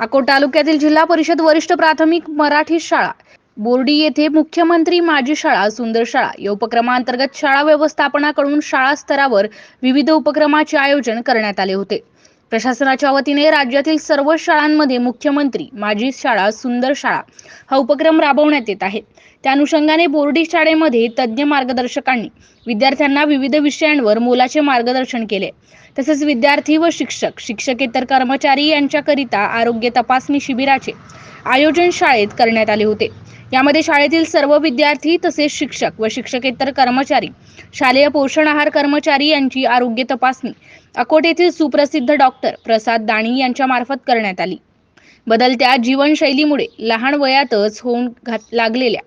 अकोट तालुक्यातील जिल्हा परिषद वरिष्ठ प्राथमिक मराठी शाळा बोर्डी येथे मुख्यमंत्री माझी शाळा सुंदर शाळा. या उपक्रमांतर्गत शाळा व्यवस्थापनाकडून शाळा स्तरावर विविध उपक्रमाचे आयोजन करण्यात आले होते. प्रशासनाच्या वतीने राज्यातील सर्व शाळांमध्ये मुख्यमंत्री माझी शाळा सुंदर शाळा हा उपक्रम राबवण्यात येत आहे. त्या अनुषंगाने बोर्डी शाळेमध्ये तज्ज्ञ मार्गदर्शकांनी विद्यार्थ्यांना विविध विषयांवर मोलाचे मार्गदर्शन केले. तसेच विद्यार्थी व शिक्षक शिक्षकेतर कर्मचारी यांच्याकरिता आरोग्य तपासणी शिबिराचे आयोजन शाळेत करण्यात आले होते. यामध्ये शाळेतील सर्व विद्यार्थी तसेच शिक्षक व शिक्षकेतर कर्मचारी शालेय पोषण आहार कर्मचारी यांची आरोग्य तपासणी अकोट येथील सुप्रसिद्ध डॉक्टर प्रसाद दाणी यांच्या मार्फत करण्यात आली. बदलत्या जीवनशैलीमुळे लहान वयातच होऊन घात लागलेल्या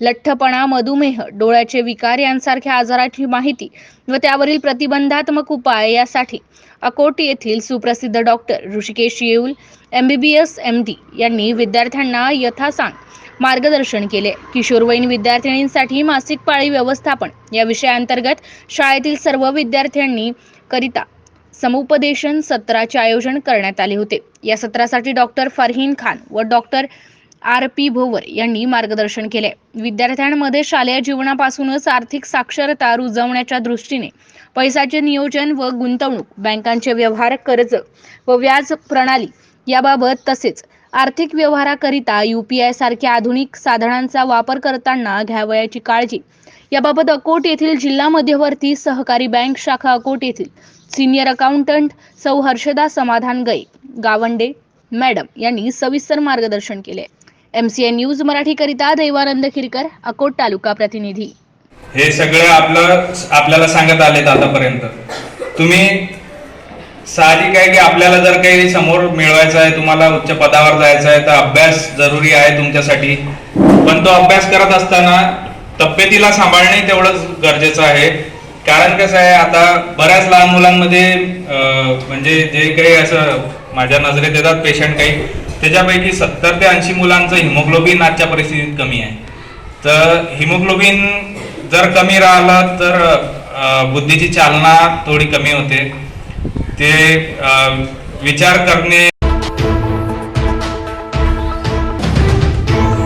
लठ्ठपणा मधुमेह डोळ्याचे विकार यांसारख्या आजाराची माहिती व त्यावरील प्रतिबंधात्मक उपाय यासाठी अकोट येथील सुप्रसिद्ध doctor Rishikesh Yeul M B B S M D यांनी विद्यार्थ्यांना यथासांग मार्गदर्शन केले. किशोरवयीन विद्यार्थिनींसाठी मासिक पाळी व्यवस्थापन या विषयाअंतर्गत शाळेतील सर्व विद्यार्थ्यांनी करिता समुपदेशन सत्राचे आयोजन करण्यात आले होते. या सत्रासाठी डॉक्टर फरहीन खान व डॉक्टर आर. पी. भोवर यांनी मार्गदर्शन केले. विद्यार्थ्यांमध्ये शालेय जीवनापासूनच आर्थिक साक्षरता रुजवण्याच्या दृष्टीने पैशाचे नियोजन व गुंतवणूक बँकांचे व्यवहार कर्ज व व्याज प्रणाली याबाबत तसेच आर्थिक व्यवहाराकरिता यू पी आय सारख्या आधुनिक साधनांचा वापर करताना घ्यावयाची काळजी. याबाबत अकोट येथील जिल्हा मध्यवर्ती सहकारी बँक शाखा अकोट येथील सिनियर अकाउंटंट सौ हर्षदा समाधान गै गावंडे मॅडम यांनी सविस्तर मार्गदर्शन केले. एम सी एन न्यूज मराठीकरिता देवानंद खिरकर अकोट तालुका प्रतिनिधी. हे सगळं आपलं आपल्याला सांगत आलेत आतापर्यंत. तुम्ही साहजिक आहे की आपल्याला जर काही समोर मिळवायचं आहे तुम्हाला उच्च पदावर जायचं आहे तर अभ्यास जरुरी आहे तुमच्यासाठी. पण तो अभ्यास करत असताना तब्येतीला सांभाळणे तेवढंच गरजेचं आहे. कारण कसं आहे आता बऱ्याच लहान मुलांमध्ये म्हणजे जे काही असं माझ्या नजरेत येतात पेशंट काही त्याच्यापैकी सत्तर ते ऐंशी मुलांचं हिमोग्लोबिन आजच्या परिस्थितीत कमी आहे. तर हिमोग्लोबिन जर कमी राहिलं तर बुद्धीची चालना थोडी कमी होते. ते अ, विचार करणे